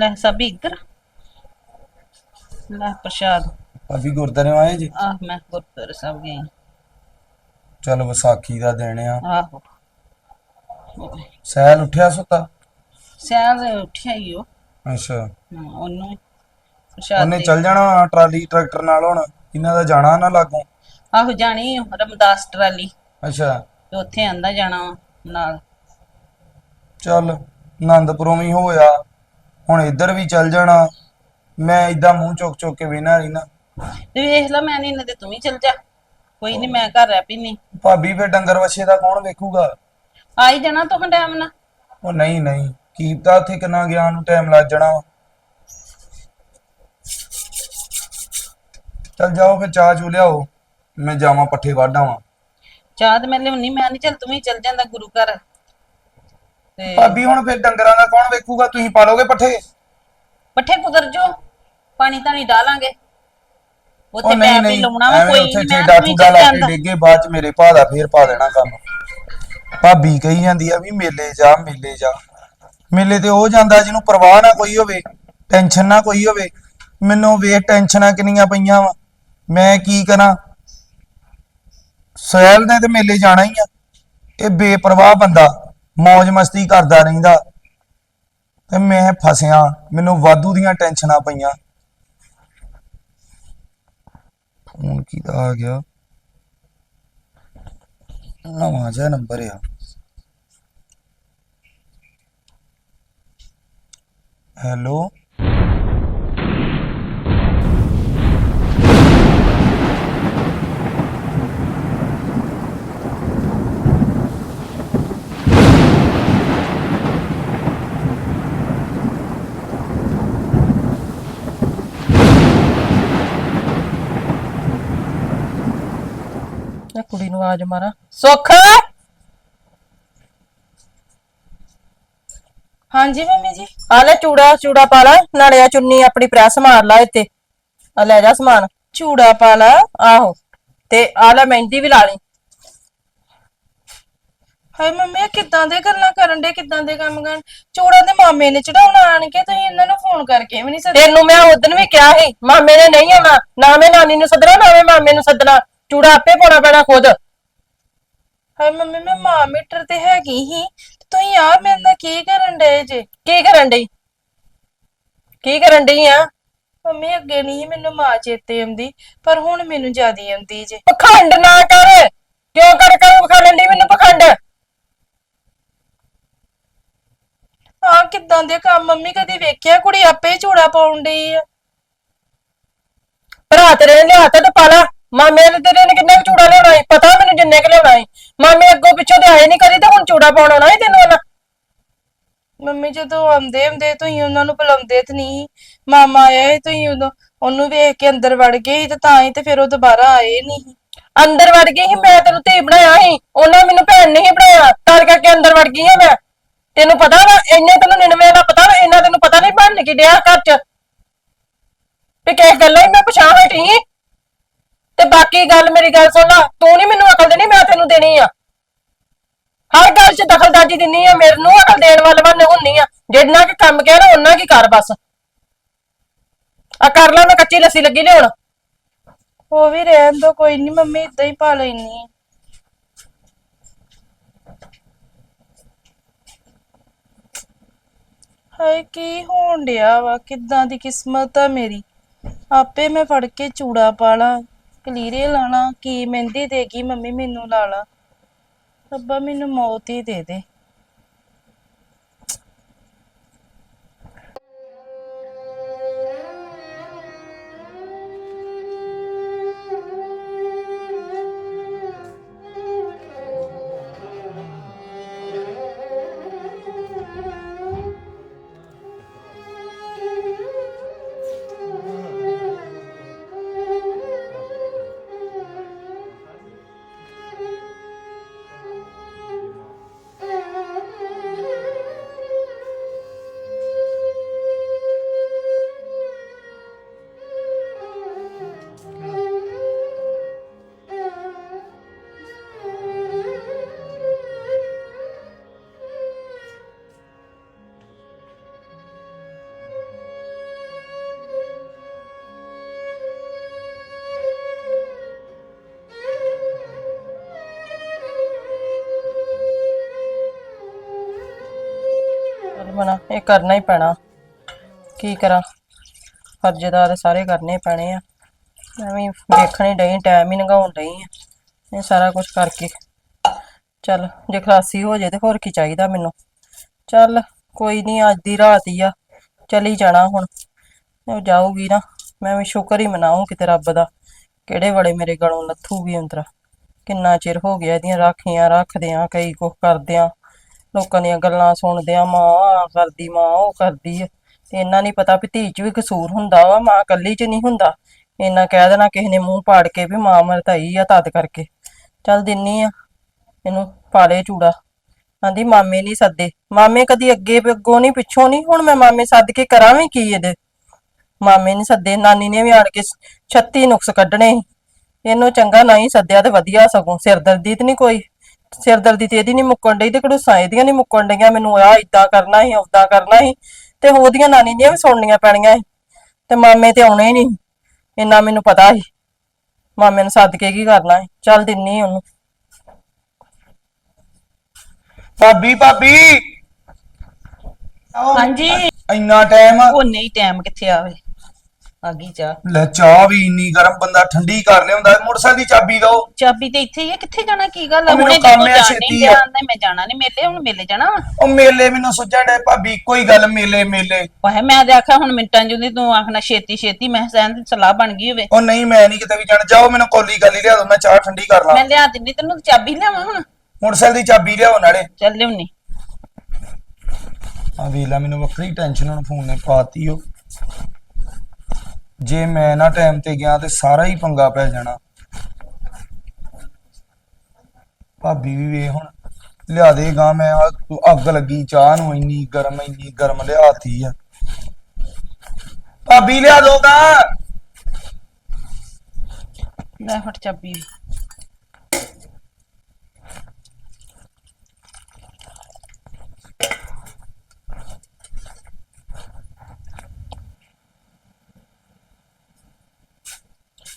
ਲੈ ਸਭ ਇੱਧਰ ਲੈ ਪ੍ਰਸ਼ਾਦ। ਭਾਬੀ ਗੁਰਦਾਰੇ ਆਏ ਜੀ? ਆਹ ਮੈਂ ਗੁਰਦੁਆਰੇ ਸਾਹਿਬ ਗਈ ਚਲ ਵਿਸਾਖੀ ਦਾ ਦਿਨ ਆ। ਆਹੋ। ਸਹਿਲ ਉੱਠਿਆ ਸੁੱਤਾ? ਸਿਆਲ ਉੱਠਿਆ ਹੀ ਉਹ। ਅੱਛਾ। ਹਾਂ, ਉਹਨੂੰ ਪ੍ਰਸ਼ਾਦ ਉਹਨੇ ਦੇ- ਚੱਲ ਜਾਣਾ ਟਰਾਲੀ ਟਰੈਕਟਰ ਨਾਲ ਹੁਣ। ਇਹਨਾਂ ਦਾ ਜਾਣਾ ਨਾ ਲਾਗੋਂ? ਆਹੋ ਜਾਣੀ ਰਮਦਾਸ ਟਰਾਲੀ। ਅੱਛਾ। ਤੇ ਉੱਥੇ ਆਂਦਾ ਜਾਣਾ ਵਾ ਨਾਲ। ਚੱਲ ਆਨੰਦਪੁਰੋਂ ਵੀ ਹੋਇਆ। ਹੁਣ ਇੱਧਰ ਵੀ ਚੱਲ ਜਾਣਾ। ਮੈਂ ਇਦਾਂ ਮੂੰਹ ਚੁੱਕ ਚੁੱਕ ਕੇ ਵੇਨਾ ਰਹਿਣਾ ਤੇ ਵੇਖ ਲੈ ਮੈਂ ਨਹੀਂ ਨਾ ਤੇ ਤੂੰ ਵੀ ਚੱਲ ਜਾ। ਕੋਈ ਨਹੀਂ ਮੈਂ ਘਰ ਰਹਿ ਪੀਨੀ। ਭਾਬੀ ਫੇ ਡੰਗਰ ਵੱਛੇ ਦਾ ਕੌਣ ਵੇਖੂਗਾ? ਆਈ ਜਾਣਾ ਤੂੰ ਟਾਈਮ ਨਾਲ। ਉਹ ਨਹੀਂ ਨਹੀਂ। ਕੀਪਤਾ ਉੱਥੇ ਕਿੰਨਾ ਗਿਆ ਨੂੰ ਟਾਈਮ ਲੱਗ ਜਾਣਾ ਵਾ। ਚੱਲ ਜਾਓ ਫਿਰ ਚਾਹ ਚੂ ਲਿਆਓ। ਮੈਂ ਜਾਵਾਂ ਪੱਠੇ ਵਾਢਾਵਾਂ ਚਾਹ ਤੇ ਮੈਂ ਲਿਆਉਣੀ ਮੈਂ ਨਹੀਂ ਚੱਲ ਤੂੰ ਵੀ ਚੱਲ ਜਾਂਦਾ ਗੁਰੂ ਘਰ। ਤੇ ਭਾਬੀ ਹੁਣ ਫਿਰ ਡੰਗਰਾਂ ਦਾ ਕੌਣ ਵੇਖੂਗਾ? ਤੁਸੀਂ ਪਾਲੋਗੇ ਪੱਠੇ? ਪੱਠੇ ਕੁਦਰ ਜੋ ਪਾਣੀ ਤਾਣੀ ਡਾਲਾਂਗੇ। ਉਹ ਉੱਥੇ ਨਹੀਂ ਨਹੀਂ ਲਾਉਣਾ ਵਾ ਐਵੇਂ ਕੋਈ ਉੱਥੇ ਨਹੀਂ ਮੈਂ ਠੇਡਾ ਤੂੰ ਵੀ ਠੂਡਾ ਲਾ ਕੇ ਜਾਂਦਾ। ਡੇਗੇ ਬਾਅਦ ਚ ਮੇਰੇ ਭਾ ਦਾ ਫੇਰ ਪਾ ਦੇਣਾ ਕੰਮ। ਭਾਬੀ ਕਹੀ ਜਾਂਦੀ ਆ ਵੀ ਮੇਲੇ ਜਾ ਮੇਲੇ ਜਾ। ਮੇਲੇ ਤੇ ਉਹ ਜਾਂਦਾ ਜਿਹਨੂੰ ਪਰਵਾਹ ਨਾ ਕੋਈ ਹੋਵੇ ਟੈਨਸ਼ਨ ਨਾ ਕੋਈ ਹੋਵੇ। ਮੈਨੂੰ ਵੇਖ ਟੈਨਸ਼ਨਾਂ ਕਿੰਨੀਆਂ ਪਈਆਂ ਵਾ। ਮੈਂ ਕੀ ਕਰਾਂ? ਸਹਿਲ ਨੇ ਤੇ ਮੇਲੇ ਜਾਣਾ ਹੀ ਆ। ਇਹ ਬੇਪਰਵਾਹ ਬੰਦਾ। ਮौज ਮਸਤੀ ਕਰਦਾ ਰਹਿੰਦਾ। ਤੇ ਮੈਂ ਫਸਿਆ। ਮੈਨੂੰ ਵਾਧੂ ਦੀਆਂ ਟੈਨਸ਼ਨਾਂ ਪਈਆਂ। ਫੋਨ ਕਿਹਦਾ ਆ ਗਿਆ? ਨਵਾਂ ਜਿਹਾ ਨੰਬਰ ਆ। ਹੈਲੋ? ਆਵਾਜ਼ ਮਾਰਾਂ। ਸੁੱਖ? ਹਾਂਜੀ ਮੰਮੀ ਜੀ। ਆ ਲੈ ਚੂੜਾ ਚੂੜਾ ਪਾ ਲੈ। ਨਾਲੇ ਆ ਚੁੰਨੀ ਆਪਣੀ ਪ੍ਰੈਸ ਮਾਰ ਲਾ ਇੱਥੇ। ਆ ਲੈ ਜਾ ਸਮਾਨ। ਚੂੜਾ ਪਾ ਲਾ। ਆਹੋ। ਤੇ ਆ ਲੈ ਮਹਿੰਦੀ ਵੀ ਲਾ ਲਈ। ਹਾਏ ਮੰਮੀ, ਇਹ ਕਿੱਦਾਂ ਦੇ ਗੱਲਾਂ ਕਰਨ ਦੇ ਕਿੱਦਾਂ ਦੇ ਕੰਮ ਕਰਨ? ਚੂੜਾ ਦੇ ਮਾਮੇ ਨੇ ਚੜਾਉਣਾ ਆਣ ਕੇ। ਤੁਸੀਂ ਇਹਨਾਂ ਨੂੰ ਫੋਨ ਕਰਕੇ ਵੀ ਨਹੀਂ ਸੱਦੇ ਤੈਨੂੰ ਮੈਂ ਉਦੋਂ ਵੀ ਕਿਹਾ ਸੀ, ਮਾਮੇ ਨੇ ਨਹੀਂ ਆਉਣਾ। ਨਾ ਮੈਂ ਨਾਨੀ ਨੂੰ ਸੱਦਣਾ, ਨਾ ਮੈਂ ਮਾਮੇ ਨੂੰ ਸੱਦਣਾ। ਚੂੜਾ ਆਪੇ ਪਾਉਣਾ ਪੈਣਾ ਖੁਦ। ਹਾਏ ਮੰਮੀ, ਮੈਂ ਮਾਂ ਮੀਟਰ ਤੇ ਹੈਗੀ ਹੀ। ਤੁਸੀਂ ਆ ਮੇਰੇ ਨਾਲ ਕੀ ਕਰਨ ਦੇ ਜੇ? ਕੀ ਕਰਨ ਡਈ? ਕੀ ਕਰਨ ਡਈ ਆ? ਮੰਮੀ, ਅੱਗੇ ਨਹੀਂ ਸੀ ਮੈਨੂੰ ਮਾਂ ਚੇਤੇ ਆਉਂਦੀ, ਪਰ ਹੁਣ ਮੈਨੂੰ ਜ਼ਿਆਦੀ ਆਉਂਦੀ ਜੇ। ਪਖੰਡ ਨਾ ਕਰ! ਕਿਉਂ ਕਰ ਕਰ ਪਖੰਡਣ ਡਈ ਮੈਨੂੰ ਪਖੰਡ? ਆ ਕਿੱਦਾਂ ਦੇ ਕੰਮ ਮੰਮੀ, ਕਦੀ ਵੇਖਿਆ ਕੁੜੀ ਆਪੇ ਹੀ ਚੂੜਾ ਪਾਉਣ ਡਈ ਆ? ਭਰਾ ਤੇਰੇ ਨੇ ਲਿਆ ਤੇ ਪਾ ਮਾਮੇ ਨੇ ਤੇਰੇ ਨੇ ਕਿੰਨੇ ਕੁ ਚੂੜਾ ਲਿਆਉਣਾ ਸੀ? ਪਤਾ ਮੈਨੂੰ ਜਿੰਨੇ ਕੁ ਲਿਆਉਣਾ ਸੀ। ਮਾਮੇ ਅੱਗੋਂ ਪਿੱਛੋਂ ਤੇ ਆਏ ਨਹੀਂ ਕਰੀ ਤੇ ਹੁਣ ਚੂੜਾ ਪਾਉਣ ਆਉਣਾ ਸੀ ਤੈਨੂੰ ਉਹਨਾਂ? ਮੰਮੀ ਜਦੋਂ ਆਉਂਦੇ ਹੁੰਦੇ ਤੁਸੀਂ ਉਹਨਾਂ ਨੂੰ ਬੁਲਾਉਂਦੇ ਤੇ ਨਹੀਂ ਮਾਮਾ ਆਇਆ ਸੀ ਤੁਸੀਂ ਉਦੋਂ ਉਹਨੂੰ ਵੇਖ ਕੇ ਅੰਦਰ ਵੜ ਗਏ ਸੀ ਤੇ ਤਾਂ ਹੀ ਤੇ ਫਿਰ ਉਹ ਦੁਬਾਰਾ ਆਏ ਨਹੀਂ ਅੰਦਰ ਵੜ ਗਈ ਸੀ ਮੈਂ ਤੈਨੂੰ ਧੀ ਬਣਾਇਆ ਸੀ। ਉਹਨਾਂ ਮੈਨੂੰ ਭੈਣ ਨਹੀਂ ਬਣਾਇਆ। ਤਾਂ ਕਰਕੇ ਅੰਦਰ ਵੜ ਗਈ ਹਾਂ ਮੈਂ। ਤੈਨੂੰ ਪਤਾ ਨਾ ਇੰਨੇ ਤੈਨੂੰ ਨਿਨਵੇਂ ਦਾ ਪਤਾ ਨਾ ਇੰਨਾ ਤੈਨੂੰ ਪਤਾ ਨਹੀਂ ਬਣ ਕੀ ਡਿਆ ਘਰ ਚ। ਤੇ ਕਿਸ ਗੱਲਾਂ ਹੀ ਮੈਂ ਪਛਾਣ ਹਟੀ। ਤੇ ਬਾਕੀ ਗੱਲ ਮੇਰੀ ਗੱਲ ਸੁਣ ਲਾ ਤੂੰ ਨਹੀਂ ਮੈਨੂੰ ਅਕਲ ਦੇਣੀ, ਮੈਂ ਤੈਨੂੰ ਦੇਣੀ ਆ। ਹਰ ਗੱਲ 'ਚ ਦਖਲਦਾਜੀ ਦਿੰਨੀ ਆ, ਮੇਰੇ ਨੂੰ ਅਕਲ ਦੇਣ ਵਾਲ ਬੰਨੇ ਹੁੰਨੀ ਆ। ਜਿੰਨਾ ਕਿ ਕੰਮ ਕਹਿ ਉਹਨਾਂ ਕੀ ਕਰ ਬਸ। ਆ ਕਰ ਲੈ, ਮੈਂ ਕੱਚੀ ਲੱਸੀ ਲੱਗੀ ਲਿਆਉਣ। ਉਹ ਵੀ ਰਹਿਣ ਦੋ, ਕੋਈ ਨਹੀਂ ਮੰਮੀ ਇਦਾਂ ਹੀ ਪਾ ਲੈਣੀ ਹਾਏ, ਕੀ ਹੋਣ ਡਿਆ ਵਾ? ਕਿੱਦਾਂ ਦੀ ਕਿਸਮਤ ਆ ਮੇਰੀ? ਆਪੇ ਮੈਂ ਫੜ ਕੇ ਚੂੜਾ ਪਾ ਲਾਂ। ਕਲੀਰੇ ਲਾਣਾ ਕੀ ਮਹਿੰਦੀ ਦੇਗੀ, ਮੰਮੀ ਮੈਨੂੰ ਲਾ ਲਾ। ਰੱਬਾ ਮੈਨੂੰ ਮੌਤ ਹੀ ਦੇ ਦੇ। ਇਹ ਕਰਨਾ ਹੀ ਪੈਣਾ। ਕੀ ਕਰਾਂ? ਫਰਜ਼ੇਦਾਰ ਸਾਰੇ ਕਰਨੇ ਪੈਣੇ ਆ। ਮੈਂ ਵੀ ਦੇਖਣ ਹੀ ਡਈ ਟਾਈਮ ਹੀ ਲੰਘਾਉਣ ਡਈ ਆ। ਇਹ ਸਾਰਾ ਕੁਝ ਕਰਕੇ। ਚੱਲ, ਜੇ ਖਲਾਸੀ ਹੋ ਜੇ ਤੇ ਹੋਰ ਕੀ ਚਾਹੀਦਾ ਮੈਨੂੰ? ਚੱਲ, ਕੋਈ ਨਹੀਂ ਅੱਜ ਦੀ ਰਾਤ ਹੀ ਆ। ਚਲੀ ਜਾਣਾ ਹੁਣ। ਉਹ ਜਾਊਗੀ ਨਾ। ਮੈਂ ਵੀ ਸ਼ੁਕਰ ਹੀ ਮਨਾਉਂ ਕਿਤੇ ਰੱਬ ਦਾ। ਕਿਹੜੇ ਵੜੇ ਮੇਰੇ ਗਲੋਂ ਲੱਥੂਗੀ ਅੰਤਰਾ ਕਿੰਨਾ ਚਿਰ ਹੋ ਗਿਆ ਇਹਦੀਆਂ ਰਾਖੀਆਂ ਰੱਖਦਿਆਂ, ਕਈ ਕੁਝ ਕਰਦਿਆਂ। ਲੋਕਾਂ ਦੀਆਂ ਗੱਲਾਂ ਸੁਣਦੇ ਆ, ਮਾਂ ਆਹ ਕਰਦੀ, ਮਾਂ ਉਹ ਕਰਦੀ ਆ। ਤੇ ਇਹਨਾਂ ਨਹੀਂ ਪਤਾ ਵੀ ਧੀ 'ਚ ਵੀ ਕਸੂਰ ਹੁੰਦਾ ਵਾ, ਮਾਂ ਕੱਲੀ 'ਚ ਨਹੀਂ ਹੁੰਦਾ। ਇਹਨਾਂ ਕਹਿ ਦੇਣਾ ਕਿਸੇ ਨੇ ਮੂੰਹ ਪਾੜ ਕੇ ਵੀ ਮਾਂ ਮਰਤਾਈ ਆ ਤਦ ਕਰਕੇ। ਚੱਲ ਦਿੰਨੀ ਆ, ਇਹਨੂੰ ਪਾਲੇ ਚੂੜਾ। ਆਂਦੀ, ਮਾਮੇ ਨਹੀਂ ਸੱਦੇ। ਮਾਮੇ ਕਦੀ ਅੱਗੇ ਅੱਗੋਂ ਨਹੀਂ ਪਿੱਛੋਂ ਨਹੀਂ ਹੁਣ ਮੈਂ ਮਾਮੇ ਸੱਦ ਕੇ ਕਰਾਂ ਵੀ ਕੀ ਇਹਦੇ? ਮਾਮੇ ਨਹੀਂ ਸੱਦੇ, ਨਾਨੀ ਨੇ ਵੀ ਆਣ ਕੇ 36 ਨੁਕਸ ਕੱਢਣੇ ਸੀ। ਇਹਨੂੰ ਚੰਗਾ ਨਹੀਂ ਸੱਦਿਆ ਤੇ ਵਧੀਆ ਸਗੋਂ, ਸਿਰਦਰਦੀ ਤੇ ਨਹੀਂ ਕੋਈ। ਸਿਰਦਰਦੀ ਤੇ ਇਹਦੀ ਨਹੀਂ ਮੁੱਕਣ ਡਈ ਤੇ ਕੜੂਸਾਂ ਇਹਦੀਆਂ ਨਹੀਂ ਮੁੱਕਣ ਡਈਆਂ। ਮੈਨੂੰ ਆ ਇਦਾਂ ਕਰਨਾ ਸੀ ਉਦਾਂ ਕਰਨਾ ਸੀ ਤੇ ਉਹਦੀਆਂ ਨਾਨੀ ਦੀਆਂ ਵੀ ਸੁਣਨੀਆਂ ਪੈਣੀਆਂ ਸੀ ਤੇ ਮਾਮੇ ਤੇ ਆਉਣੇ ਨਹੀਂ ਇੰਨਾ ਮੈਨੂੰ ਪਤਾ ਸੀ। ਮਾਮੇ ਨੂੰ ਸੱਦ ਕੇ ਕੀ ਕਰਨਾ ਸੀ? ਚੱਲ ਦਿੰਨੀ ਉਹਨੂੰ। ਭਾਬੀ ਭਾਬੀ! ਹਾਂਜੀ। ਇੰਨਾ ਟਾਈਮ ਉਹ ਨਹੀਂ ਟਾਈਮ ਕਿੱਥੇ ਆਵੇ? ਆ ਗਈ ਚਾਹ। ਲੈ ਚਾਹ ਵੀ ਇੰਨੀ ਗਰਮ ਬੰਦਾ ਠੰਡੀ ਕਰ ਲਿਆਉਂਦਾ ਮੋਟਰਸਾਈਕਲ ਦੀ ਚਾਬੀ ਦੋ। ਚਾਬੀ ਤੇ ਇੱਥੇ ਹੀ ਆ ਕਿੱਥੇ ਜਾਣਾ ਕੀ ਗੱਲ ਆ? ਉਹ ਮੈਨੂੰ ਕੰਮ ਜਾਣ ਛੇਤੀ ਆ। ਜਾਣਦਾ ਮੈਂ ਜਾਣਾ ਨਹੀਂ ਮੇਲੇ ਹੁਣ ਮੇਲੇ ਜਾਣਾ ਵਾ? ਉਹ ਮੇਲੇ ਮੈਨੂੰ ਸੁਝਣ ਡੇ ਭਾਬੀ ਕੋਈ ਗੱਲ ਮੇਲੇ ਮੇਲੇ। ਵਾਹ ਮੈਂ ਤੇ ਆਖਿਆ ਹੁਣ ਮਿੰਟਾਂ ਜੁੰਦੀ ਤੂੰ ਆਖਣਾ ਛੇਤੀ ਛੇਤੀ ਮੈਂ ਸਹਿਣ ਦੀ ਸਲਾਹ ਬਣ ਗਈ ਹੋਵੇ। ਉਹ ਨਹੀਂ ਮੈਂ ਨਹੀਂ ਕਿਤੇ ਵੀ ਜਾਣਾ। ਜਾਓ ਮੈਨੂੰ ਕੋਲੀ ਗੱਲ ਹੀ ਲਿਆ ਦੋ ਮੈਂ ਚਾਹ ਠੰਡੀ ਕਰ ਲਾਂ। ਮੈਂ ਲਿਆ ਦਿੰਨੀ ਤੈਨੂੰ ਚਾਬੀ ਲਿਆਵਾਂ ਹੁਣ? ਮੋਟਰਸਾਈਕਲ ਦੀ ਚਾਬੀ ਲਿਆਓ ਨਾਲੇ। ਚੱਲ ਲਿਆਉਣੀ। ਆ ਵੇਲਾ ਮੈਨੂੰ ਵੱਖਰੀ ਟੈਨਸ਼ਨ ਹੁਣ ਫੋਨ ਨੇ ਪਾਤੀ ਉਹ। ਜੇ ਮੈਂ ਨਾ ਟਾਈਮ ਤੇ ਗਿਆ ਤੇ ਸਾਰਾ ਹੀ ਪੰਗਾ ਪੈ ਜਾਣਾ। ਭਾਬੀ ਵੀ ਵੇ ਹੁਣ, ਲਿਆ ਦੇਗਾ ਮੈਂ, ਆਹ ਅੱਗ ਲੱਗੀ, ਚਾਹ ਨੂੰ ਇੰਨੀ ਗਰਮ ਇੰਨੀ ਗਰਮ ਲਿਆਤੀ ਆ। ਭਾਬੀ ਲਿਆ ਦੋਗਾ ਲੈ ਫਟ ਚਾਬੀ।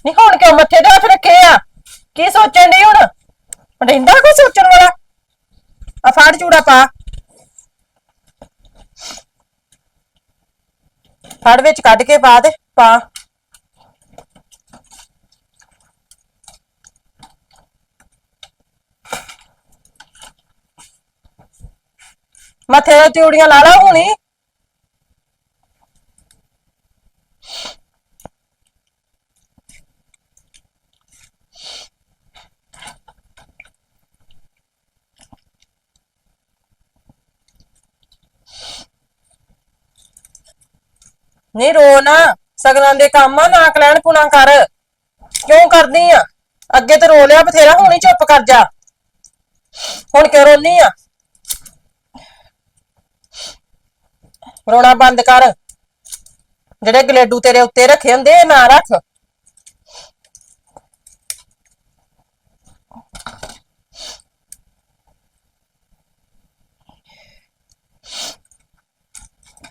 ਨਹੀਂ ਹੁਣ ਕਿਉਂ ਮੱਥੇ ਤੇ ਹੱਥ ਰੱਖੇ ਆ? ਕੀ ਸੋਚਣ ਦੀ ਹੁਣ? ਰਹਿੰਦਾ ਕੋਈ ਸੋਚਣ ਵਾਲਾ? ਆ ਫਾੜ ਚੂੜਾ ਪਾ। ਫੜ ਵਿੱਚ ਕੱਢ ਕੇ ਪਾ ਦੇ, ਪਾ। ਮੱਥੇ ਤੇ ਚੂੜੀਆਂ ਲਾ ਲਾ ਹੁਣੀ। ਨਹੀਂ ਰੋ ਨਾ, ਸਗਨਾਂ ਦੇ ਕੰਮ ਆ ਨਾ ਕਲੈਣ ਪੁਣਾ ਕਰ। ਕਿਉਂ ਕਰਦੀ ਆ? ਅੱਗੇ ਤੇ ਰੋ ਲਿਆ, ਬਥੇਰਾ, ਹੁਣ ਹੀ ਚੁੱਪ ਕਰ ਜਾ। ਹੁਣ ਕਿਉਂ ਰੋਨੀ ਆ? ਰੋਣਾ ਬੰਦ ਕਰ। ਜਿਹੜੇ ਗਲੇਡੂ ਤੇਰੇ ਉੱਤੇ ਰੱਖੇ ਹੁੰਦੇ ਇਹ ਨਾ ਰੱਖ।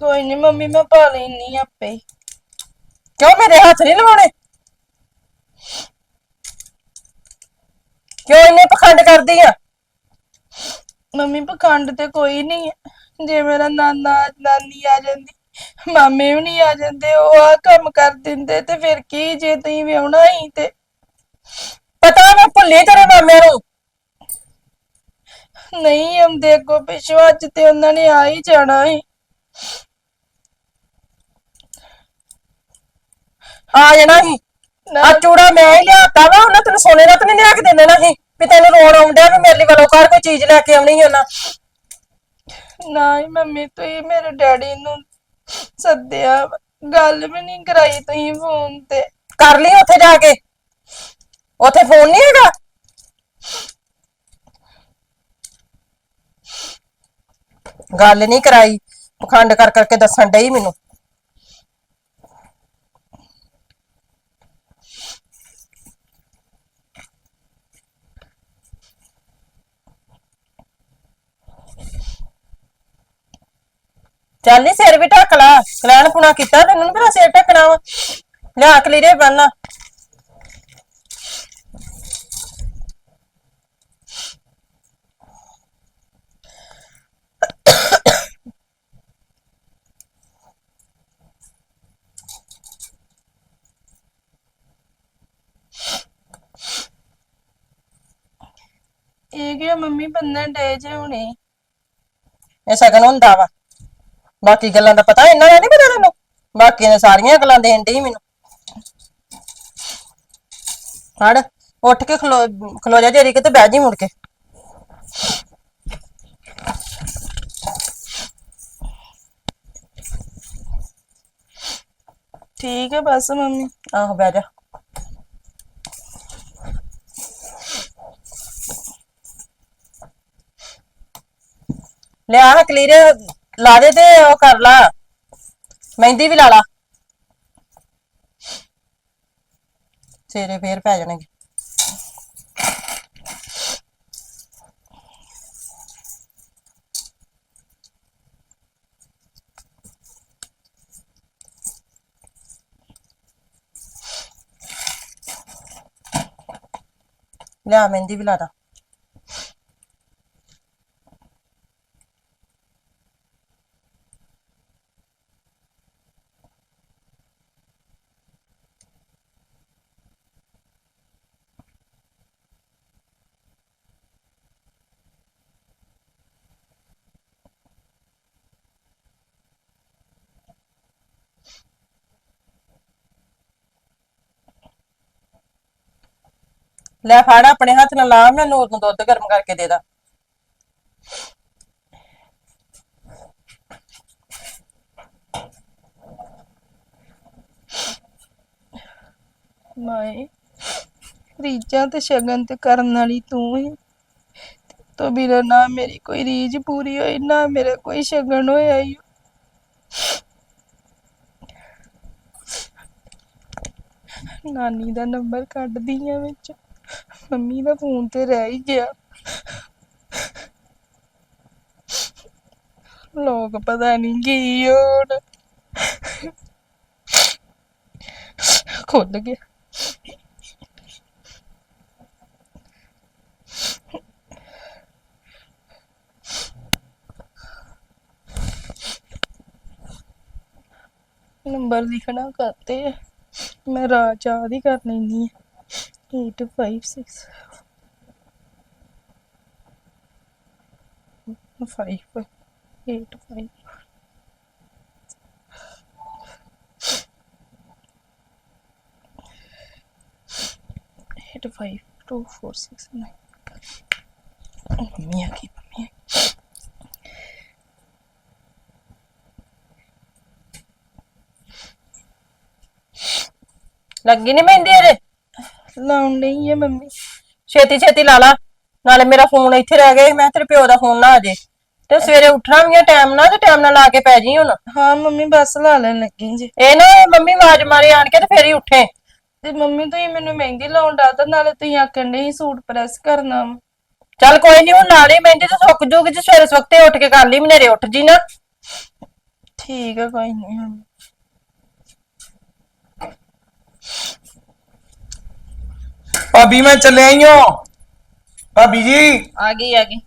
ਕੋਈ ਨਹੀਂ ਮੰਮੀ ਮੈਂ ਪਾ ਲੈਣੀ ਆਪੇ। ਹੀ। ਕਿਉਂ ਮੇਰੇ ਹੱਥ ਨਹੀਂ ਲਵਾਉਣੇ ਕਿਉਂ ਇੰਨੇ ਪਖੰਡ ਕਰਦੀ ਆ? ਮੰਮੀ, ਪਖੰਡ ਤੇ ਕੋਈ ਨਹੀਂ ਹੈ ਜੇ ਮੇਰਾ ਨਾਨਾ, ਨਾਨੀ ਆ ਜਾਂਦੀ, ਮਾਮੇ ਵੀ ਨਹੀਂ ਆ ਜਾਂਦੇ, ਉਹ ਆ ਕੰਮ ਕਰ ਦਿੰਦੇ ਤੇ ਫਿਰ ਕੀ ਜੇ ਤੁਸੀਂ ਵਿਆਹੁਣਾ ਹੀ ਤੇ। ਪਤਾ ਮੈਂ ਭੁੱਲੀ ਤੇਰੇ ਮਾਮੇ ਨੂੰ। ਨਹੀਂ ਆਉਂਦੇ ਅੱਗੋਂ ਪਿਛੋਂ, ਅੱਜ ਤੇ ਉਹਨਾਂ ਨੇ ਆ ਹੀ ਜਾਣਾ ਸੀ। ਆ ਜਾਣਾ ਸੀ। ਆ ਚੂੜਾ ਮੈਂ ਹੀ ਲਿਆਤਾ ਵਾ ਉਹਨਾਂ ਤੈਨੂੰ ਸੋਨੇ ਦਾ ਤਾਂ ਨਹੀਂ ਲਿਆ ਕੇ ਦੇਣਾ ਸੀ ਵੀ ਤੈਨੂੰ ਰੋਣ ਆਉਂਦਿਆ ਵੀ ਮੇਰੇ ਲਈ ਵੱਲੋਂ ਘਰ ਕੋਈ ਚੀਜ਼ ਲੈ ਕੇ ਆਉਣੀ ਹੈ ਉਹਨਾਂ ਨਾ ਹੀ ਮੰਮੀ ਤੁਸੀਂ ਮੇਰੇ ਡੈਡੀ ਨੂੰ ਸੱਦਿਆ ਵਾ। ਗੱਲ ਵੀ ਨਹੀਂ ਕਰਾਈ ਤੁਸੀਂ ਫੋਨ ਤੇ। ਕਰ ਲਈ ਉੱਥੇ ਜਾ ਕੇ। ਉੱਥੇ ਫੋਨ ਨਹੀਂ ਹੈਗਾ? ਗੱਲ ਨਹੀਂ ਕਰਾਈ। ਪਖੰਡ ਕਰ ਕਰਕੇ ਦੱਸਣ ਡਈ ਮੈਨੂੰ। ਗੱਲ ਨਹੀਂ ਸਿਰ ਵੀ ਢੱਕ ਲਾ। ਕਲੈਣ ਪੁਣਾ ਕੀਤਾ ਤੈਨੂੰ ਨੀ ਭਲਾ ਸਿਰ ਢੱਕਣਾ ਵਾ। ਲਿਆ ਕਲੀਰੇ ਬੰਨ ਇਹ ਕਿਹੜਾ ਮੰਮੀ ਬੰਨਣ ਡੇ ਜੇ ਹੁਣੇ? ਇਹ ਸ਼ਗਨ ਹੁੰਦਾ ਵਾ। ਬਾਕੀ ਗੱਲਾਂ ਦਾ ਪਤਾ ਇਹਨਾਂ ਦਾ ਨਹੀਂ ਪਤਾ ਤੈਨੂੰ ਬਾਕੀ ਨੇ ਸਾਰੀਆਂ ਗੱਲਾਂ ਦੇਣ ਡਈ ਮੈਨੂੰ। ਹੜ ਉੱਠ ਕੇ ਖਲੋ ਖਲੋ ਜਾ ਜਰੀ ਕਿਤੇ ਬਹਿ ਜੀ ਮੁੜ ਕੇ। ਠੀਕ ਹੈ ਬਸ ਮੰਮੀ। ਆਹੋ ਬਹਿ ਜਾ। ਲਿਆ ਕਲੀਰ ਲਾ ਦੇ ਤੇ ਉਹ ਕਰ ਲਾ। ਮਹਿੰਦੀ ਵੀ ਲਾ ਲਾ। ਤੇਰੇ ਫੇਰ ਪੈ ਜਾਣਗੇ। ਲਿਆ, ਮਹਿੰਦੀ ਵੀ ਲਾ ਦਾ ਲੈ ਫੜ ਆਪਣੇ ਹੱਥ ਨਾਲ ਲਾ ਮੈਂ ਨੂਰ ਨੂੰ ਦੁੱਧ ਗਰਮ ਕਰਕੇ ਦੇ ਦਾ। ਮਾਏ ਰੀਜਾਂ ਤੇ ਸ਼ਗਨ ਤੇ ਕਰਨ ਵਾਲੀ ਤੂੰ ਹੀ ਤੋ ਬਿਨਾ ਨਾ ਮੇਰੀ ਕੋਈ ਰੀਝ ਪੂਰੀ ਹੋਈ, ਨਾ ਮੇਰਾ ਕੋਈ ਸ਼ਗਨ ਹੋਇਆ ਈ। ਨਾਨੀ ਦਾ ਨੰਬਰ ਕੱਢਦੀ ਆ ਵਿੱਚ। ਮੰਮੀ ਦਾ ਫੋਨ ਤੇ ਰਹਿ ਹੀ ਗਿਆ। ਲੋਕ ਪਤਾ ਨਹੀਂ ਕੀ ਹੋਣ। ਖੁੱਲ ਗਿਆ। ਨੰਬਰ ਲਿਖਣਾ ਕਰਤੇ ਮੈਂ ਰਾਤ ਯਾਦ ਹੀ ਕਰ ਲੈਂਦੀ ਹਾਂ 856 5 8 5 eight five two four six nine. Mummy ਆ ਗਈ ਮੰਮੀ ਆ ਗਈ। ਲੱਗੀ ਨਹੀਂ ਮਹਿੰਦੀ ਇਹਦੇ ਲਾਉਣ ਨਹੀਂ ਹੈ ਮੰਮੀ। ਛੇਤੀ ਛੇਤੀ ਲਾ ਲਾ। ਨਾਲੇ ਮੇਰਾ ਫੋਨ ਇੱਥੇ ਰਹਿ ਗਿਆ ਸੀ, ਮੈਂ ਤੇਰੇ ਪਿਓ ਦਾ ਫੋਨ ਨਾ ਆ ਜੇ। ਤੇ ਸਵੇਰੇ ਉੱਠਣਾ ਵੀ ਆ ਟਾਈਮ ਨਾਲ ਤੇ ਟਾਈਮ ਨਾਲ ਲਾ ਕੇ ਪੈ ਜੀ ਹੁਣ। ਹਾਂ ਮੰਮੀ ਬਸ ਲਾ ਲੈਣ ਲੱਗੀ ਜੀ। ਇਹ ਨਾ ਮੰਮੀ ਆਵਾਜ਼ ਮਾਰੀ ਆਣ ਕੇ ਤੇ ਫੇਰ ਹੀ ਉੱਠੇ। ਤੇ ਮੰਮੀ ਤੁਸੀਂ ਮੈਨੂੰ ਮਹਿੰਦੀ ਲਾਉਣ ਡਾਤਾ ਨਾਲੇ ਤੁਸੀਂ ਆਖਣ ਦੇ ਸੀ ਸੂਟ ਪ੍ਰੈਸ ਕਰਨਾ। ਵਾ। ਚੱਲ ਕੋਈ ਨਹੀਂ ਹੁਣ ਨਾਲੇ ਮਹਿੰਦੀ ਤੇ ਸੁੱਕ ਜੂਗੀ ਜੇ ਸਵੇਰੇ ਸਵਖਤੇ ਉੱਠ ਕੇ ਕਰ ਲਈ ਮਨੇਰੇ ਉੱਠ ਜੀ ਨਾ। ਠੀਕ ਹੈ ਕੋਈ ਨਹੀਂ ਹੁਣ। ਭਾਬੀ ਮੈਂ ਚੱਲਿਆ ਈ ਓ। ਭਾਬੀ ਜੀ। ਆ ਗਈ ਆ ਗਈ।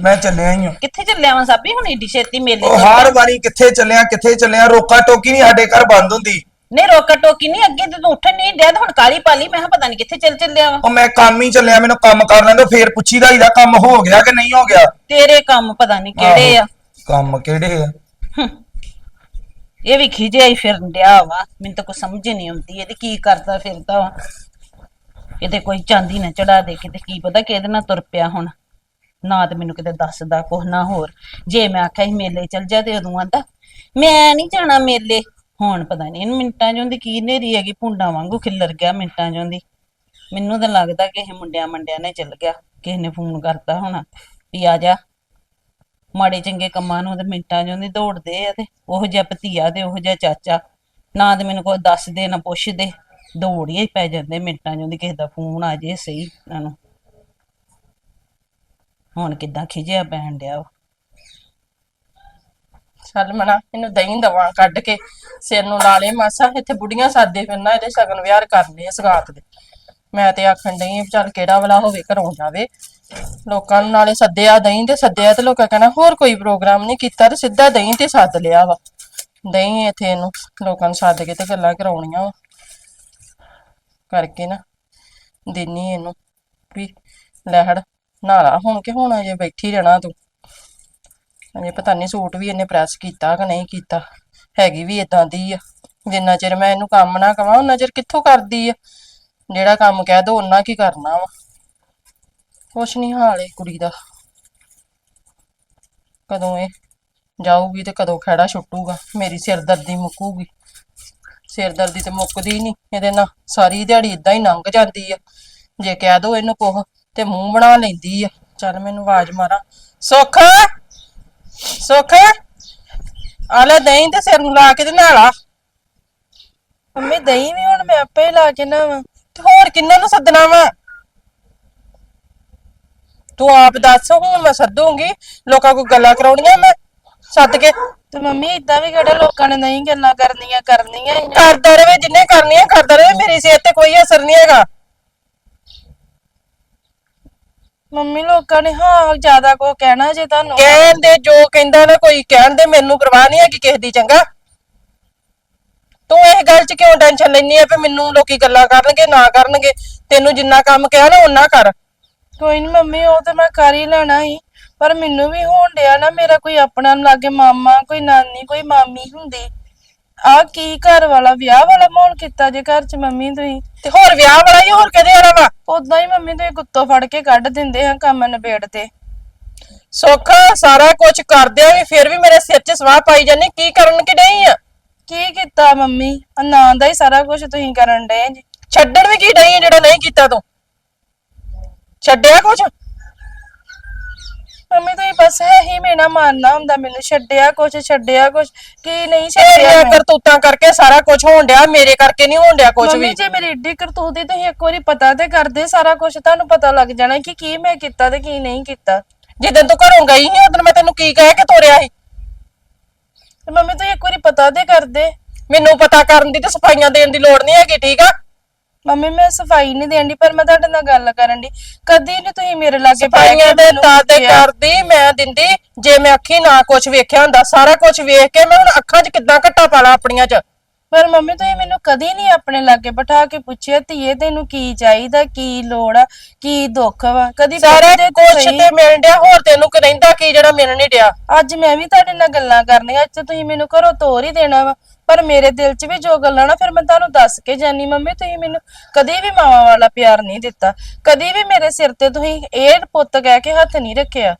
ਮੈਂ ਚੱਲਿਆ ਈ ਓ। ਕਿੱਥੇ ਚੱਲਿਆ ਵਾਂ ਸਾਬੀ? ਹੁਣ ਏਡੀ ਛੇਤੀ ਮੇਲੇ ਉਹ ਤੋਂ ਹਰ ਵਾਰੀ ਕਿੱਥੇ ਚੱਲਿਆ ਕਿੱਥੇ ਚੱਲਿਆ ਰੋਕਾ ਟੋਕੀ ਨਹੀਂ ਸਾਡੇ ਘਰ ਬੰਦ ਹੁੰਦੀ। ਨਹੀਂ ਰੋਕਾ ਟੋਕੀ ਨਹੀਂ ਅੱਗੇ ਤੇ ਤੂੰ ਉੱਠਣ ਨਹੀਂ ਡਿਆ ਤੇ ਹੁਣ ਕਾਲੀ ਪਾਲੀ ਮੈਂ ਕਿਹਾ ਪਤਾ ਨਹੀਂ ਕਿੱਥੇ ਚੱਲ ਚੱਲਿਆ ਵਾ। ਉਹ ਮੈਂ ਕੰਮ ਹੀ ਚੱਲਿਆ ਮੈਨੂੰ ਕੰਮ ਕਰ ਲੈਂਦੇ ਫੇਰ ਪੁੱਛੀਦਾ ਇਹਦਾ ਕੰਮ ਹੋ ਗਿਆ ਕਿ ਨਹੀਂ ਹੋ ਗਿਆ। ਤੇਰੇ ਕੰਮ ਪਤਾ ਨਹੀਂ ਕਿਹੜੇ ਆ। ਕੰਮ ਕਿਹੜੇ ਆ? ਇਹ ਵੀ ਖਿਜਿਆ ਹੀ ਫਿਰਨ ਡਿਆ ਵਾ ਮੈਨੂੰ ਤਾਂ ਕੋਈ ਸਮਝ ਹੀ ਨਹੀਂ ਆਉਂਦੀ ਇਹਦੇ ਕੀ ਕਰਦਾ ਫਿਰਦਾ ਵਾ। ਕਿਤੇ ਕੋਈ ਚਾਂਦੀ ਨਾ ਚੜਾ ਦੇ, ਕਿਤੇ ਕੀ ਪਤਾ ਕਿਹਦੇ ਨਾਲ ਤੁਰ ਪਿਆ ਹੁਣ। ਨਾ ਤੇ ਮੈਨੂੰ ਕਿਤੇ ਦੱਸਦਾ ਕੁਛ, ਨਾ ਹੋਰ। ਜੇ ਮੈਂ ਆਖਿਆ ਸੀ ਮੇਲੇ ਚੱਲ ਜਾ ਤੇ ਉਦੋਂ ਆਂਦਾ, ਮੈਂ ਨਹੀਂ ਜਾਣਾ ਮੇਲੇ। ਹੁਣ ਪਤਾ ਨਹੀਂ, ਇਹਨੂੰ ਮਿੰਟਾਂ ਚੋਂ ਦੀ ਕੀ ਨੇਰੀ ਹੈਗੀ ਪੁੰਡਾ ਵਾਂਗੂ ਖਿੱਲਰ ਗਿਆ ਮਿੰਟਾਂ ਚੋਂ ਦੀ ਮੈਨੂੰ ਤਾਂ ਲੱਗਦਾ ਕਿਸੇ ਇਹ ਮੁੰਡਿਆਂ ਮੰਡਿਆਂ ਨੇ ਚੱਲ ਗਿਆ, ਕਿਸੇ ਨੇ ਫੋਨ ਕਰਤਾ ਹੋਣਾ ਵੀ ਆ ਜਾ। ਮਾੜੇ ਚੰਗੇ ਕੰਮਾਂ ਨੂੰ ਤੇ ਮਿੰਟਾਂ ਚੋਂ ਦੀ ਦੌੜਦੇ ਆ ਤੇ, ਉਹ ਜਿਹਾ ਭਤੀਆ ਤੇ ਉਹ ਜਿਹਾ ਚਾਚਾ। ਨਾ ਤੇ ਮੈਨੂੰ ਕੋਈ ਦੱਸਦੇ, ਨਾ ਪੁੱਛਦੇ। ਦੌੜ ਹੀ ਪੈ ਜਾਂਦੇ ਮਿੰਟਾਂ ਚੋਂ ਦੀ ਕਿਸੇ ਦਾ ਫੋਨ ਆ ਜੇ ਸਹੀ ਇਹਨਾਂ ਨੂੰ। ਹੁਣ ਕਿੱਦਾਂ ਖਿਜਿਆ ਪੈਣ ਡਿਆ ਵਾ। ਚੱਲ ਮਨਾ, ਇਹਨੂੰ ਦਹੀਂ, ਦਵਾ ਕੱਢ ਕੇ ਸਿਰ ਨੂੰ ਲਾ ਲੇ ਮਾਸਾ, ਇੱਥੇ ਬੁੜੀਆਂ ਸਾਦੇ ਫਿਰਨਾ, ਇਹਦੇ ਸ਼ਗਨ ਵਿਹਾਰ ਕਰਨੇ ਆ ਸਗਾਤ ਦੇ। ਮੈਂ ਤੇ ਆਖਣ ਡਈ ਆਂ ਵੀ ਚੱਲ ਕਿਹੜਾ ਵਾਲਾ ਹੋਵੇ, ਘਰੋਂ ਜਾਵੇ। ਲੋਕਾਂ ਨੂੰ ਨਾਲੇ ਸੱਦਿਆ ਦਹੀਂ ਤੇ ਸੱਦਿਆ ਤੇ ਲੋਕਾਂ ਕਹਿਣਾ, ਹੋਰ ਕੋਈ ਪ੍ਰੋਗਰਾਮ ਨਹੀਂ ਕੀਤਾ ਤੇ ਸਿੱਧਾ ਦਹੀਂ ਤੇ ਸੱਦ ਲਿਆ ਵਾ। ਦਹੀਂ ਇੱਥੇ ਇਹਨੂੰ, ਲੋਕਾਂ ਨੂੰ ਸੱਦ ਕੇ ਤੇ ਗੱਲਾਂ ਕਰਾਉਣੀਆਂ ਵਾ। ਕਰਕੇ ਨਾ ਦਿੰਨੀ ਇਹਨੂੰ ਵੀ ਲੈ ਹੜ, ਨਾਲਾ ਹੁਣ ਕਿ ਹੁਣ ਅਜੇ ਬੈਠੀ ਰਹਿਣਾ ਤੂੰ? ਅਜੇ ਪਤਾ ਨਹੀਂ ਸੂਟ ਵੀ ਇਹਨੇ ਪ੍ਰੈਸ ਕੀਤਾ ਕਿ ਨਹੀਂ ਕੀਤਾ, ਹੈਗੀ ਵੀ ਇਦਾਂ ਦੀ ਆ। ਜਿੰਨਾ ਚਿਰ ਮੈਂ ਇਹਨੂੰ ਕੰਮ ਨਾ ਕਵਾਂ ਉਹਨਾਂ ਚਿਰ ਕਿੱਥੋਂ ਕਰਦੀ ਆ? ਜਿਹੜਾ ਕੰਮ ਕਹਿ ਦੋ ਉਹਨਾਂ ਕੀ ਕਰਨਾ ਵਾ? ਕੁਛ ਨਹੀਂ ਹਾਲ ਏ ਕੁੜੀ ਦਾ। ਕਦੋਂ ਇਹ ਜਾਊਗੀ ਤੇ ਕਦੋਂ ਖੜਾ ਛੁੱਟੂਗਾ, ਮੇਰੀ ਸਿਰਦਰਦੀ ਮੁੱਕੂਗੀ। ਸਿਰਦਰਦੀ ਤੇ ਮੁੱਕਦੀ ਨਹੀਂ ਇਹਦੇ ਨਾਲ ਸਾਰੀ ਦਿਹਾੜੀ ਇਦਾਂ ਹੀ ਲੰਘ ਜਾਂਦੀ ਆ। ਜੇ ਕਹਿ ਦੋ ਇਹਨੂੰ ਕੁਛ ਤੇ ਮੂੰਹ ਬਣਾ ਲੈਂਦੀ ਆ। ਚੱਲ ਮੈਨੂੰ ਆਵਾਜ਼ ਮਾਰਾਂ। ਸੁੱਖ! ਸੁੱਖ! ਆ ਦਹੀਂ ਤੇ ਸਿਰ ਨੂੰ ਲਾ ਕੇ ਤੇ ਨਹਾਲਾ। ਮੰਮੀ, ਦਹੀਂ ਵੀ ਹੁਣ ਮੈਂ ਆਪੇ ਲਾ ਕੇ ਨਾਵਾਂ ਤੇ ਹੋਰ ਕਿੰਨਾਂ ਨੂੰ ਸੱਦਣਾ ਵਾ? ਤੂੰ ਆਪ ਦੱਸ, ਹੁਣ ਮੈਂ ਸੱਦੂਗੀ। ਲੋਕਾਂ ਕੋਲ ਗੱਲਾਂ ਕਰਾਉਣੀਆਂ ਮੈਂ। ਸੱਦ ਕੇ। ਤੇ ਮੰਮੀ ਇਦਾਂ ਵੀ ਕਿਹੜੇ ਲੋਕਾਂ ਨੇ ਨਹੀਂ ਗੱਲਾਂ ਕਰਨੀਆਂ ਕਰਨੀਆਂ ਹੀ ਆ। ਕਰਦਾ ਰਵੇ, ਜਿੰਨੇ ਕਰਨੀਆਂ, ਕਰਦਾ ਰਵੇ, ਮੇਰੀ ਸਿਹਤ ਤੇ ਕੋਈ ਅਸਰ ਨਹੀਂ ਹੈਗਾ। ਮੰਮੀ, ਲੋਕਾਂ ਨੇ ਹਾਂ, ਜ਼ਿਆਦਾ ਕੋ ਕਹਿਣਾ ਜੇ ਤੁਹਾਨੂੰ। ਕਹਿਣ ਦੇ, ਜੋ ਕਹਿੰਦਾ ਨਾ, ਕੋਈ ਕਹਿਣ ਦੇ, ਮੈਨੂੰ ਪਰਵਾਹ ਨਹੀਂ ਹੈਗੀ ਕਿਸੇ ਦੀ, ਚੰਗਾ। ਤੂੰ ਇਹ ਗੱਲ 'ਚ ਕਿਉਂ ਟੈਨਸ਼ਨ ਲੈਣੀ ਆ ਵੀ ਮੈਨੂੰ ਲੋਕੀ ਗੱਲਾਂ ਕਰਨਗੇ, ਨਾ ਕਰਨਗੇ? ਤੈਨੂੰ ਜਿੰਨਾ ਕੰਮ ਕਿਹਾ ਨਾ, ਓਨਾ ਕਰ। ਕੋਈ ਨਹੀਂ ਮੰਮੀ, ਉਹ ਤੇ ਮੈਂ ਕਰ ਹੀ ਲੈਣਾ ਸੀ। ਪਰ ਮੈਨੂੰ ਵੀ ਹੋਣ ਡਿਆ ਨਾ ਮੇਰਾ ਕੋਈ ਆਪਣਾ ਲਾਗੇ ਮਾਮਾ ਕੋਈ ਨਾਨੀ ਕੋਈ ਮਾਮੀ ਹੁੰਦੀ। ਆ ਕੀ ਘਰ ਵਾਲਾ ਵਿਆਹ ਵਾਲਾ ਮਾਹੌਲ ਕੀਤਾ ਜੇ ਘਰ 'ਚ ਮੰਮੀ ਤੁਸੀਂ? ਤੇ ਹੋਰ ਵਿਆਹ ਵਾਲਾ ਹੀ ਹੋਰ ਕਿਹਦੇ ਵਾਲਾ ਵਾ? ਉਦਾਂ ਹੀ ਮੰਮੀ ਤੁਸੀਂ ਗੁੱਤੋਂ ਫੜ ਕੇ ਕੱਢ ਦਿੰਦੇ ਆ ਕੰਮ ਨਿਬੇੜ ਤੇ। ਸੁੱਖ ਸਾਰਾ ਕੁਝ ਕਰਦਿਆਂ ਵੀ ਫਿਰ ਵੀ ਮੇਰੇ ਸਿਰ 'ਚ ਸਵਾਹ ਪਾਈ ਜਾਂਦੀ। ਕੀ ਕਰਨ ਕਿ ਨਹੀਂ ਆ? ਕੀ ਕੀਤਾ ਮੰਮੀ? ਆ ਨਾਂ ਦਾ ਹੀ ਸਾਰਾ ਕੁਝ ਤੁਸੀਂ ਕਰਨ ਡਏ ਜੀ। ਛੱਡਣ ਵੀ ਕੀ ਨਹੀਂ ਜਿਹੜਾ ਨਹੀਂ ਕੀਤਾ ਤੂੰ? ਛੱਡਿਆ ਕੁਝ ਮੰਮੀ ਤੁਸੀਂ ਬਸ ਹੈ ਹੀ ਮੇਨਾ ਮਾਰਨਾ ਹੁੰਦਾ ਮੈਨੂੰ। ਛੱਡਿਆ ਕੁਛ ਛੱਡਿਆ ਕੁਛ ਕੀ ਨਹੀਂ ਛੱਡਿਆ ਤੇਰੀਆਂ ਮੈਂ? ਕਰਤੂਤਾਂ ਕਰਕੇ ਸਾਰਾ ਕੁਝ ਹੋਣ ਡਿਆ ਮੇਰੇ ਕਰਕੇ ਨਹੀਂ ਹੋਣ ਡਿਆ ਕੁਝ ਮੰਮੀ ਵੀ। ਜੇ ਮੇਰੀ ਏਡੀ ਕਰਤੂਤ ਦੀ ਤੁਸੀਂ ਇੱਕ ਵਾਰੀ ਪਤਾ ਤੇ ਕਰਦੇ ਸਾਰਾ ਕੁਝ ਤੁਹਾਨੂੰ ਪਤਾ ਲੱਗ ਜਾਣਾ ਕਿ ਕੀ ਮੈਂ ਕੀਤਾ ਤੇ ਕੀ ਨਹੀਂ ਕੀਤਾ। ਜਿੱਦਣ ਤੂੰ ਘਰੋਂ ਗਈ ਸੀ ਉਦੋਂ ਮੈਂ ਤੈਨੂੰ ਕੀ ਕਹਿ ਕੇ ਤੋਰਿਆ ਸੀ? ਤੇ ਮੰਮੀ ਤੁਸੀਂ ਇੱਕ ਵਾਰੀ ਪਤਾ ਤੇ ਕਰਦੇ। ਮੈਨੂੰ ਪਤਾ ਕਰਨ ਦੀ ਤੇ ਸਫਾਈਆਂ ਦੇਣ ਦੀ ਲੋੜ ਨਹੀਂ ਹੈਗੀ ਠੀਕ ਆ? ਮੰਮੀ ਮੈਂ ਸਫ਼ਾਈ ਨਹੀਂ ਦੇਣ ਦੀ ਪਰ ਮੈਂ ਤੁਹਾਡੇ ਨਾਲ ਗੱਲ ਕਰਨ ਦੀ ਕਦੀ ਨਹੀਂ ਤੁਸੀਂ ਮੇਰੇ ਲਾਗੇ ਬਹਿ ਕੇ ਸਫਾਈਆਂ ਦੇ ਮੈਨੂੰ ਤਾਂ ਤੇ ਪੁੱਛਿਆ। ਕਰਦੀ ਮੈਂ ਦਿੰਦੀ ਜੇ ਮੈਂ ਅੱਖੀ ਨਾ ਕੁਝ ਵੇਖਿਆ ਹੁੰਦਾ ਸਾਰਾ ਕੁਝ ਵੇਖ ਕੇ ਮੈਂ ਹੁਣ ਅੱਖਾਂ 'ਚ ਕਿੱਦਾਂ ਘੱਟਾ ਪਾਲਾ ਆਪਣੀਆਂ 'ਚ ਪਰ ਮੰਮੀ ਤੁਸੀਂ ਮੈਨੂੰ ਕਦੀ ਨਹੀਂ ਆਪਣੇ ਲਾਗੇ ਬਿਠਾ ਕੇ ਪੁੱਛਿਆ ਧੀਏ ਤੈਨੂੰ ਕੀ ਚਾਹੀਦਾ ਕੀ ਲੋੜ ਆ ਕੀ ਦੁੱਖ ਵਾ? ਕਦੀ ਸਾਰਾ ਪੁੱਛਦੇ ਤੇ ਕੁਝ ਸਹੀ। ਤੇ ਮਿਲ ਡਿਆ ਹੋਰ ਤੈਨੂੰ ਕਿ ਰਹਿੰਦਾ ਕੀ ਜਿਹੜਾ ਮਿਲ ਨਹੀਂ ਡਿਆ? ਅੱਜ ਮੈਂ ਵੀ ਤੁਹਾਡੇ ਨਾਲ ਗੱਲਾਂ ਕਰਨੀਆਂ ਅੱਜ ਤੁਸੀਂ ਮੈਨੂੰ ਘਰੋਂ ਤੋਰ ਹੀ ਦੇਣਾ ਵਾ ਪਰ ਮੇਰੇ ਦਿਲ 'ਚ ਵੀ ਜੋ ਗੱਲਾਂ ਨਾ ਫਿਰ ਮੈਂ ਤੁਹਾਨੂੰ ਦੱਸ ਕੇ ਜਾਨੀ ਮੰਮੀ ਤੁਸੀਂ ਮੈਨੂੰ ਕਦੀ ਵੀ ਮਾਵਾਂ ਵਾਲਾ ਪਿਆਰ ਨਹੀਂ ਦਿੱਤਾ ਕਦੀ ਵੀ ਮੇਰੇ ਸਿਰ ਤੇ ਤੁਸੀਂ ਇਹ ਪੁੱਤ ਕਹਿ ਕੇ ਹੱਥ ਨਹੀਂ ਰੱਖਿਆ।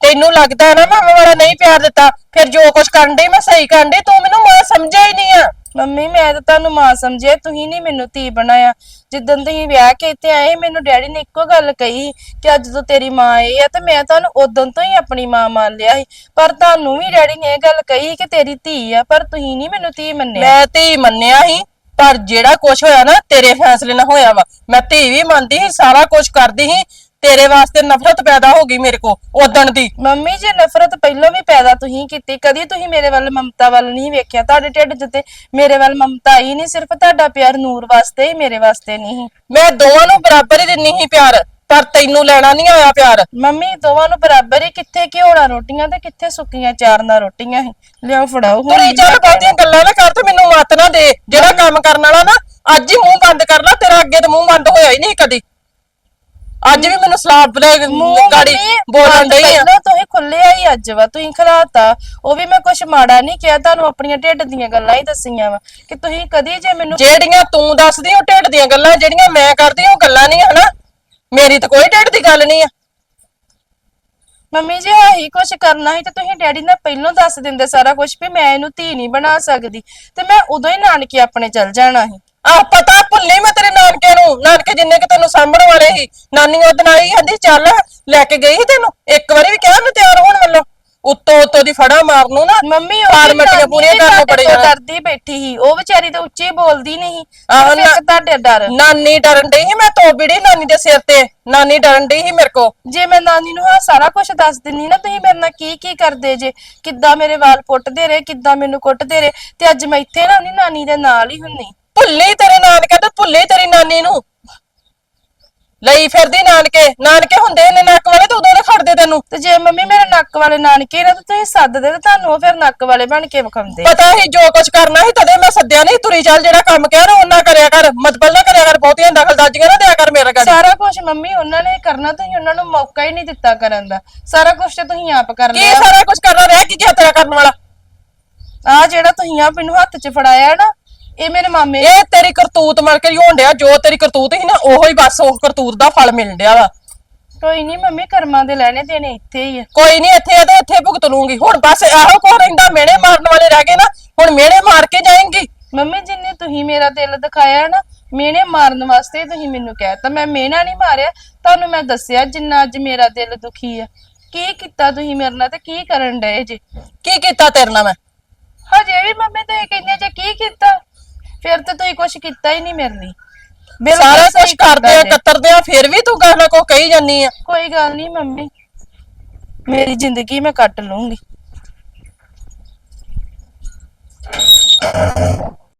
ਤੈਨੂੰ ਲੱਗਦਾ ਨਾ ਮਾਮਾ ਵਾਲਾ ਨਹੀਂ ਪਿਆਰ ਦਿੱਤਾ ਫਿਰ ਜੋ ਕੁਝ ਕਰਨ ਡਈ ਮੈਂ ਸਹੀ ਕਰਨ ਡਈ ਤੂੰ ਮੈਨੂੰ ਮਾਂ ਸਮਝਿਆ ਹੀ ਨਹੀਂ ਆ। ਮੰਮੀ, ਮੈਂ ਤਾਂ ਤੁਹਾਨੂੰ ਮਾਂ ਸਮਝਿਆ, ਤੁਸੀਂ ਨਹੀਂ ਮੈਨੂੰ ਧੀ ਬਣਾਇਆ। ਜਿੱਦਣ ਤੁਸੀਂ ਵਿਆਹ ਕੇ ਇੱਥੇ ਆਏ, ਮੈਨੂੰ ਡੈਡੀ ਨੇ ਇੱਕੋ ਗੱਲ ਕਹੀ ਕਿ ਅੱਜ ਤੋਂ ਤੇਰੀ ਮਾਂ ਆਈ ਆ ਤੇ ਮੈਂ ਤੁਹਾਨੂੰ ਉਦੋਂ ਤੋਂ ਹੀ ਆਪਣੀ ਮਾਂ ਮੰਨ ਲਿਆ ਸੀ। ਪਰ ਤੁਹਾਨੂੰ ਵੀ ਡੈਡੀ ਨੇ ਇਹ ਗੱਲ ਕਹੀ ਕਿ ਤੇਰੀ ਧੀ ਆ, ਪਰ ਤੁਸੀਂ ਨਹੀਂ ਮੈਨੂੰ ਧੀ ਮੰਨਿਆ। ਮੈਂ ਧੀ ਮੰਨਿਆ ਸੀ, ਪਰ ਜਿਹੜਾ ਕੁਝ ਹੋਇਆ ਨਾ, ਤੇਰੇ ਫੈਸਲੇ ਨਾਲ ਹੋਇਆ ਵਾ। ਮੈਂ ਧੀ ਵੀ ਮੰਨਦੀ ਸੀ, ਸਾਰਾ ਕੁਝ ਕਰਦੀ ਸੀ ਤੇਰੇ ਵਾਸਤੇ ਨਫ਼ਰਤ ਪੈਦਾ ਹੋ ਗਈ ਮੇਰੇ ਕੋ ਉਦਣ ਦੀ। ਮੰਮੀ ਜੇ ਨਫ਼ਰਤ ਪਹਿਲਾਂ ਵੀ ਪੈਦਾ ਤੁਸੀਂ ਕੀਤੀ ਕਦੀ ਤੁਸੀਂ ਮੇਰੇ ਵੱਲ ਮਮਤਾ ਵੱਲ ਨਹੀਂ ਵੇਖਿਆ। ਤੁਹਾਡੇ ਢਿੱਡ 'ਚ ਤੇ ਮੇਰੇ ਵੱਲ ਮਮਤਾ ਹੀ ਨਹੀਂ ਸਿਰਫ ਤੁਹਾਡਾ ਪਿਆਰ ਨੂਰ ਵਾਸਤੇ ਹੀ ਮੇਰੇ ਵਾਸਤੇ ਨਹੀਂ। ਮੈਂ ਦੋਵਾਂ ਨੂੰ ਬਰਾਬਰ ਹੀ ਦਿੰਨੀ ਸੀ ਪਿਆਰ ਪਰ ਤੈਨੂੰ ਲੈਣਾ ਨਹੀਂ ਆਇਆ ਪਿਆਰ। ਮੰਮੀ ਦੋਵਾਂ ਨੂੰ ਬਰਾਬਰ ਹੀ ਕਿੱਥੇ ਘਿਓੜਾ ਰੋਟੀਆਂ ਤੇ ਕਿੱਥੇ ਸੁੱਕੀਆਂ ਚਾਰਨਾ ਰੋਟੀਆਂ ਸੀ। ਲਿਆਓ ਫੜਾਓ ਹੁਣ। ਤੁਰੀ ਚੱਲ ਬਹੁਤੀਆਂ ਗੱਲਾਂ ਨਾ ਕਰ ਤੇ ਮੈਨੂੰ ਮੱਤ ਨਾ ਦੇ। ਜਿਹੜਾ ਕੰਮ ਕਰਨ ਵਾਲਾ ਨਾ ਅੱਜ ਹੀ ਮੂੰਹ ਬੰਦ ਕਰ ਲੈ ਤੇਰਾ ਅੱਗੇ ਤੇ ਮੂੰਹ ਬੰਦ ਹੋਇਆ ਹੀ ਨਹੀਂ ਕਦੀ। ਅੱਜ ਵੀ ਮੈਨੂੰ ਸਲਾਬ ਮੂੰਹ ਗਾੜੀ ਬੋਲਣ ਡਈ ਆ। ਪਹਿਲਾਂ ਤੁਸੀਂ ਖੁੱਲਿਆ ਹੀ ਅੱਜ ਵਾ ਤੁਸੀਂ ਖਲਾਤਾ। ਉਹ ਵੀ ਮੈਂ ਕੁਛ ਮਾੜਾ ਨਹੀਂ ਕਿਹਾ ਤੁਹਾਨੂੰ ਆਪਣੀਆਂ ਢਿੱਡ ਦੀਆਂ ਗੱਲਾਂ ਹੀ ਦੱਸੀਆਂ ਵਾ ਕਿ ਤੁਸੀਂ ਕਦੀ ਜੇ ਮੈਨੂੰ ਜਿਹੜੀਆਂ ਤੂੰ ਦੱਸਦੀ ਉਹ ਢਿੱਡ ਦੀਆਂ ਗੱਲਾਂ ਜਿਹੜੀਆਂ ਮੈਂ ਕਰਦੀ ਉਹ ਗੱਲਾਂ ਨਹੀਂ ਹਨਾ? ਮੇਰੀ ਤਾਂ ਕੋਈ ਢਿੱਡ ਦੀ ਗੱਲ ਨਹੀਂ ਆ। ਮੰਮੀ ਜੀ ਆਹੀ ਕੁਛ ਕਰਨਾ ਸੀ ਤੇ ਤੁਸੀਂ ਡੈਡੀ ਨਾਲ ਪਹਿਲਾਂ ਦੱਸ ਦਿੰਦੇ ਸਾਰਾ ਕੁਝ ਵੀ ਮੈਂ ਇਹਨੂੰ ਧੀ ਨਹੀਂ ਬਣਾ ਸਕਦੀ। ਤੇ ਮੈਂ ਉਦੋਂ ਹੀ ਨਾਨਕੇ ਆਪਣੇ ਚਲ ਜਾਣਾ ਸੀ। ਆ ਪਤਾ ਭੁੱਲੀ ਮੈਂ ਤੇਰੇ ਨਾਨਕੇ ਨੂੰ। ਨਾਨਕੇ ਜਿੰਨੇ ਕਿ ਤੈਨੂੰ ਸਾਂਭਣ ਵਾਲੇ ਸੀ ਨਾਨੀ ਉਹ ਦਿਨ ਆਈ ਕਹਿੰਦੀ ਚੱਲ ਲੈ ਕੇ ਗਈ ਸੀ ਤੈਨੂੰ। ਇੱਕ ਵਾਰੀ ਵੀ ਕਿਹਾ ਮੈਂ ਤਿਆਰ ਹੋਣ ਵੱਲੋਂ। ਉੱਤੋਂ ਉੱਤੋਂ ਦੀ ਫੜਾ ਮਾਰਨ ਨੂੰ ਨਾ। ਮੰਮੀ ਉਹ ਫਾਰਮੈਟੀਆਂ ਪੂਰੀਆਂ ਕਰਨ ਨੂੰ ਬੜੀ ਜਾਣਾ ਡਰਦੀ ਬੈਠੀ ਸੀ। ਉਹ ਵਿਚਾਰੀ ਤਾਂ ਉੱਚੀ ਬੋਲਦੀ ਨਹੀਂ ਆਹੋ ਸਿਰਫ ਇੱਕ ਨਾ- ਤੁਹਾਡੇ ਡਰ। ਨਾਨੀ ਡਰਨ ਡਈ ਸੀ ਮੈਂ ਤੋਬੜੀ ਨਾਨੀ ਦੇ ਸਿਰ ਤੇ। ਨਾਨੀ ਡਰਨ ਡਈ ਸੀ ਮੇਰੇ ਕੋ ਜੇ ਮੈਂ ਨਾਨੀ ਨੂੰ ਹਾਂ ਸਾਰਾ ਕੁਝ ਦੱਸ ਦਿੰਨੀ ਨਾ ਤੁਸੀਂ ਮੇਰੇ ਨਾਲ ਕੀ ਕੀ ਕਰਦੇ ਜੇ? ਕਿੱਦਾਂ ਮੇਰੇ ਵਾਲ ਪੁੱਟਦੇ ਰਹੇ ਕਿੱਦਾਂ ਮੈਨੂੰ ਕੁੱਟਦੇ ਰਹੇ? ਤੇ ਅੱਜ ਮੈਂ ਇੱਥੇ ਨਾ ਆਪਣੀ ਨਾਨੀ ਦੇ ਨਾਲ ਹੀ ਹੁੰਨੀ। ਭੁੱਲੀ ਤੇਰੇ ਨਾਨਕੇ ਤੇ ਭੁੱਲੀ ਤੇਰੀ ਨਾਨੀ ਨੂੰ। ਲਈ ਫਿਰਦੀ ਨਾਨਕੇ ਨਾਨਕੇ ਹੁੰਦੇ ਨੇ ਨੱਕ ਵਾਲੇ ਤੇ ਉਦੋਂ ਨੇ ਖੜਦੇ ਤੈਨੂੰ। ਤੇ ਜੇ ਮੰਮੀ ਮੇਰੇ ਨੱਕ ਵਾਲੇ ਨਾਨਕੇ ਨਾ ਤੇ ਤੁਸੀਂ ਸੱਦਦੇ ਤੇ ਤੁਹਾਨੂੰ ਉਹ ਫਿਰ ਨੱਕ ਵਾਲੇ ਬਣ ਕੇ ਵਿਖਾਉਂਦੇ। ਪਤਾ ਹੀ ਜੋ ਕੁਝ ਕਰਨਾ ਸੀ ਤਦੇ ਮੈਂ ਸੱਦਿਆ ਨਹੀਂ। ਤੁਰੀ ਚੱਲ ਜਿਹੜਾ ਕੰਮ ਕਹਿ ਰਿਹਾ ਉਹਨਾਂ ਕਰਿਆ ਕਰ ਮਤਲਬ ਨਾ ਕਰਿਆ ਕਰ ਬਹੁਤੀਆਂ ਦਖਲਦਾਜ਼ੀਆਂ ਨਾ ਦਿਆ ਕਰ ਮੇਰੇ ਗਾੜੀ ਸਾਰਾ ਕੁਝ ਮੰਮੀ ਉਹਨਾਂ ਨੇ ਕਰਨਾ ਤੁਸੀਂ ਉਹਨਾਂ ਨੂੰ ਮੌਕਾ ਹੀ ਨਹੀਂ ਦਿੱਤਾ ਕਰਨ ਦਾ। ਸਾਰਾ ਕੁਝ ਤੇ ਤੁਸੀਂ ਆਪ ਕਰ ਕੀ ਲਿਆ। ਸਾਰਾ ਕੁਝ ਕਰਨਾ ਰਹਿ? ਕੀ ਗਿਆ ਤੇਰਾ ਕਰਨ ਵਾਲਾ? ਆ ਜਿਹੜਾ ਤੁਸੀਂ ਆ ਮੈਨੂੰ ਹੱਥ 'ਚ ਫੜਾਇਆ ਨਾ ਇਹ ਮੇਰੇ ਮਾਮੇ ਇਹ ਤੇਰੀ ਕਰਤੂਤ ਮਿਲ ਕੇ ਹੀ ਹੋਣ ਡਿਆ ਜੋ ਤੇਰੀ ਕਰਤੂਤ ਸੀ ਨਾ ਉਹੋ ਹੀ ਬਸ ਉਹ ਕਰਤੂਤ ਦਾ ਫਲ ਮਿਲਣ ਡਿਆ ਵਾ। ਕੋਈ ਨਹੀਂ ਮੰਮੀ ਕਰਮਾਂ ਦੇ ਲੈਣੇ ਦੇਣੇ ਇੱਥੇ ਹੀ ਆ। ਕੋਈ ਨਹੀਂ ਇੱਥੇ ਆ ਤੇ ਇੱਥੇ ਭੁਗਤ ਲੂੰਗੀ ਹੁਣ ਬਸ ਇਹੋ ਕੋ ਰਹਿੰਦਾ ਮਿਹਣੇ ਮਾਰਨ ਵਾਲੇ ਰਹਿ ਗਏ ਨਾ ਹੁਣ ਮਿਹਣੇ ਮਾਰ ਕੇ ਜਾਏਂਗੀ। ਮੰਮੀ ਜਿੰਨੇ ਤੁਸੀਂ ਮੇਰਾ ਦਿਲ ਦਿਖਾਇਆ ਨਾ ਮੇਨੇ ਮਾਰਨ ਵਾਸਤੇ ਤੁਸੀਂ ਮੈਨੂੰ ਕਹਿਤਾ। ਮੈਂ ਮੇਨਾ ਨਹੀਂ ਮਾਰਿਆ ਤੁਹਾਨੂੰ ਮੈਂ ਦੱਸਿਆ ਜਿੰਨਾ ਅੱਜ ਮੇਰਾ ਦਿਲ ਦੁਖੀ ਆ। ਕੀ ਕੀਤਾ ਤੁਸੀਂ ਮੇਰੇ ਨਾਲ ਤੇ ਕੀ ਕਰਨ ਡਏ ਜੇ? ਕੀ ਕੀਤਾ ਤੇਰੇ ਨਾਲ ਮੈਂ? ਹਜੇ ਵੀ ਮੰਮੀ ਤੇ ਕਹਿੰਦੇ ਜੇ ਕੀ ਕੀਤਾ? ਫਿਰ ਤੇ ਤੁਸੀਂ ਕੁਝ ਕੀਤਾ ਹੀ ਨਹੀਂ ਮੇਰੇ ਲਈ। ਬਿਲਕੁਲ ਸਾਰਾ ਕੁਝ ਸਹੀ ਕਰਦੇ ਆ ਜੇ। ਕਤਰਦੇ ਆ ਫਿਰ ਵੀ ਤੂੰ ਗੱਲ ਨਾ ਕੋ ਕਹੀ ਜਾਨੀ ਆ। ਕੋਈ ਗੱਲ ਨਹੀਂ ਮੰਮੀ। ਮੇਰੀ ਜ਼ਿੰਦਗੀ ਮੈਂ ਕੱਟ ਲੂੰਗੀ